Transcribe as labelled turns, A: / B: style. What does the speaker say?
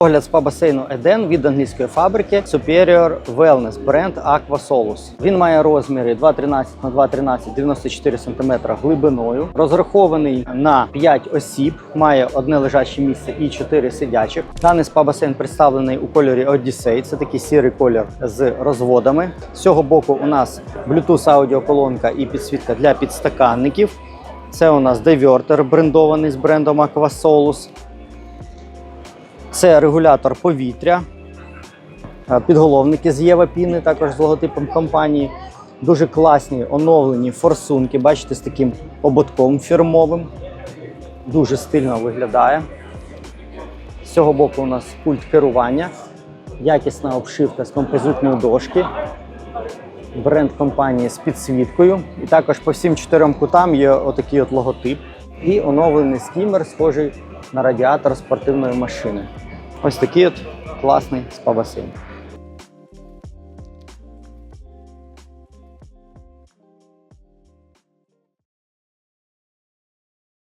A: Огляд спа-басейну Eden від англійської фабрики Superior Wellness бренд Aqua Solus. Він має розміри 2,13 на 2,13 94 см глибиною. Розрахований на 5 осіб, має одне лежаче місце і 4 сидячих. Даний спа-басейн представлений у кольорі Odyssey. Це такий сірий колір з розводами. З цього боку у нас Bluetooth аудіоколонка і підсвітка для підстаканників. Це у нас дивертер брендований з брендом Aqua Solus. Це регулятор повітря, е, підголовники з Єва Піни, також з логотипом компанії. Дуже класні оновлені форсунки, бачите, з таким ободком фірмовим. Дуже стильно виглядає. З цього боку у нас пульт керування, якісна обшивка з композитної дошки, бренд компанії з підсвіткою. І також по всім чотирьом кутам є отакий от логотип. І оновлений скімер, схожий на радіатор спортивної машини. Ось такий от класний спа-басейн.